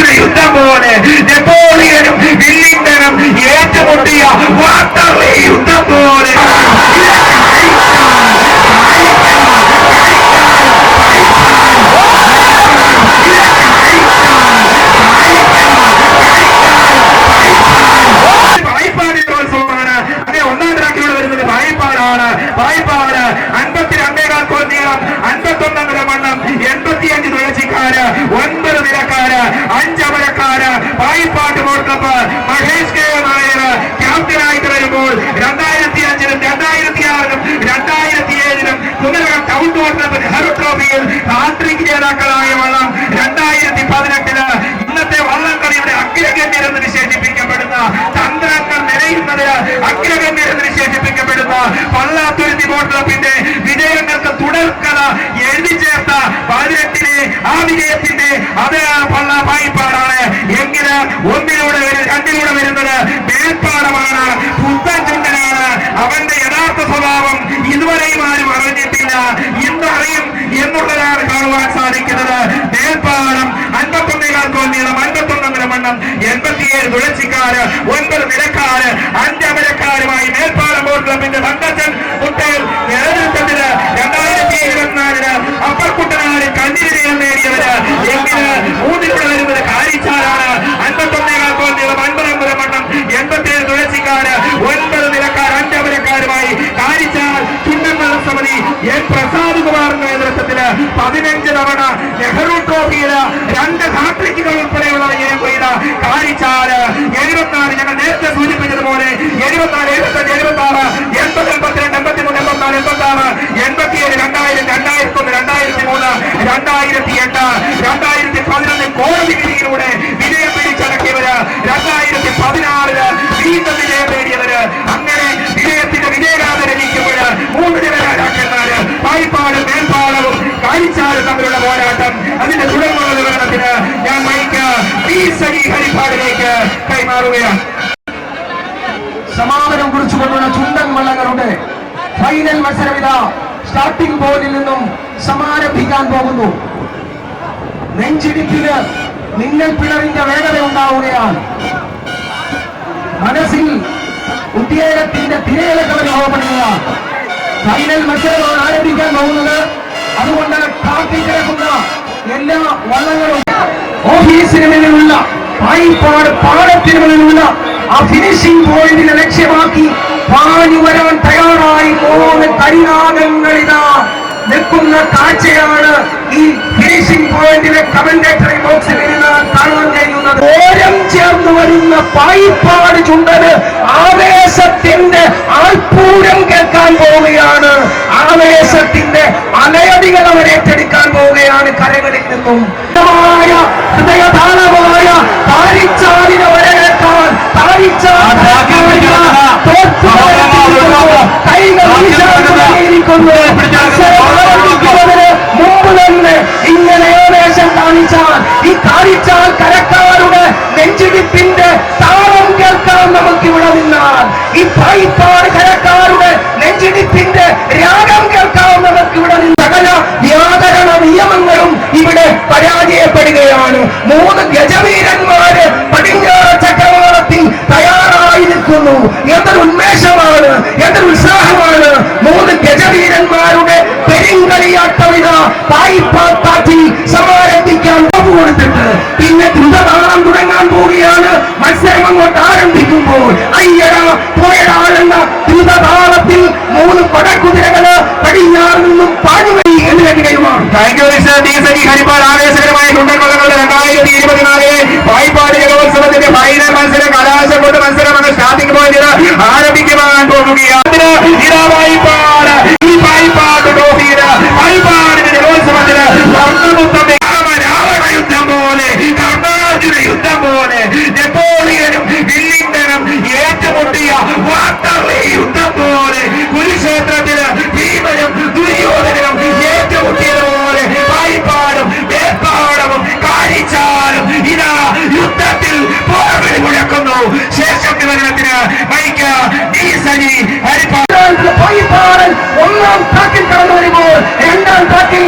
കർണാടകയുടെ യുദ്ധം പോലെ നെപ്പോളിയനും ഏറ്റുമുട്ടിയ വരുമ്പോൾ രണ്ടായിരത്തി അഞ്ചിലും രണ്ടായിരത്തി ആറിലും രണ്ടായിരത്തി ഏഴിലും കുമരകം ടൗൺ ടൂർണമെന്റ് നെഹ്റു ട്രോഫിയിൽ ഹാട്രിക് ജേതാക്കളായ വള്ളം രണ്ടായിരത്തി പതിനെട്ടിൽ ഇന്നത്തെ വള്ളംകളിയുടെ അഗ്രഗണ്യരെന്ന് വിശേഷിപ്പിക്കപ്പെടുന്ന തന്ത്രങ്ങൾ നിലയുന്നതിന് അഗ്രഗണ്യർ എന്ന് വിശേഷിപ്പിക്കപ്പെടുന്ന വള്ളാത്തുരുത്തി ബോട്ട് ക്ലബിന്റെ കാരിച്ചാലും തമ്മിലുള്ള പോരാട്ടം അതിന്റെ തുടർന്നുള്ള വിവരണത്തിന് ഞാൻ മൈക്ക് സജി ഹരിപ്പാടിലേക്ക് കൈമാറുകയാണ്. സമാപനം കുറിച്ചുകൊണ്ടുള്ള ചുണ്ടൻ വള്ളങ്ങളുടെ ഫൈനൽ മത്സരം ഇതാ. സ്റ്റാർട്ടിംഗ് ബോർഡിൽ നിന്നും സമാരംഭിക്കാൻ പോകുന്നു. നെഞ്ചിടിപ്പിന് മിന്നൽ പിളറിന്റെ വേഗത ഉണ്ടാവുകയാണ്. മനസ്സിൽ ഉദ്യേഗത്തിന്റെ തിരയിലൊക്കെ ഫൈനൽ മത്സരമാണ് ആരംഭിക്കാൻ പോകുന്നത്. അതുകൊണ്ട് കാത്തിക്കിടക്കുന്ന കിടക്കുന്ന എല്ലാ വള്ളങ്ങളും ഓഫീസിന് മുന്നിലുള്ള പായിപ്പാട് പാടത്തിന് ആ ഫിനിഷിംഗ് പോയിന്റിനെ ലക്ഷ്യമാക്കി പാഞ്ഞു വരാൻ തയ്യാറായി മൂന്ന് കരിനാഗങ്ങളിതാ നിൽക്കുന്ന കാഴ്ചയാണ് ഈ ഫിനിഷിംഗ് പോയിന്റിലെ കമന്റേറ്ററി ബോക്സിൽ ഇരുന്ന് കാണാൻ കഴിയുന്നത് ഓരം ചേർന്ന് വരുന്ന പായിപ്പാട് ചുണ്ടന് ആവേശത്തിന്റെ ആൾപ്പൂരം കേൾക്കാൻ പോവുകയാണ്. ആവേശത്തിന്റെ അലയടികൾ അവർ ഏറ്റെടുക്കാൻ പോവുകയാണ് കരകളിൽ നിന്നും. ഹൃദയതാളമായ താരിച്ചാലിനെ വരവേൽക്കാൻ മുമ്പ് തന്നെ ഇങ്ങനെ ആവേശം കാണിച്ചാൽ ഈ കാണിച്ചാൽ കരക്കാരുടെ നെഞ്ചിടിപ്പിന്റെ താളം കേൾക്കാൻ നമുക്ക് ഇവിടെ നിന്നാൽ. ഈ പായിപ്പാട് കരക്കാരുടെ ഇവിടെ പരാജയപ്പെടുകയാണ്. മൂന്ന് ഗജവീരന്മാര് പടിഞ്ഞാറ ചക്രവാളത്തിൽ തയ്യാറായി നിൽക്കുന്നു എന്തൊരു ഉന്മേഷമാണ് എന്തൊരു ഉത്സാഹമാണ്. മൂന്ന് ഗജവീരന്മാരുടെ പെരിങ്കളിയാട്ടവിത പായിപ്പാത്താറ്റി സമാരംഭിക്കാൻ കൊടുത്തിട്ട്. പിന്നെ ദ്രുതതാളം തുടങ്ങാൻ പോവുകയാണ് മത്സരം അങ്ങോട്ട് ആരംഭിക്കുമ്പോൾ. അയ്യട പോയടാളെന്ന ദ്രുതതാളത്തിൽ മൂന്ന് പടക്കുതിരകൾ പടിഞ്ഞാറ് നിന്നും പാഞ്ഞു കഴിയുമാണ് താങ്ക് യു യുദ്ധത്തിന് ഭീമനും ദുര്യോധനനും ഏറ്റുമുട്ടിയതുപോലെ വായ്പാടും വേപ്പാടവും കാണിച്ചാലും ഇതാ യുദ്ധത്തിൽ പോർവിൽ മുഴക്കുന്നു. ശേഷം നിവേദനത്തിന് മൈക്ക നീ സനി ഹരിപ്പാടൻ ഒന്നാം ട്രാക്കിൽ കടന്നു വരുമ്പോൾ രണ്ടാം ട്രാക്കിൽ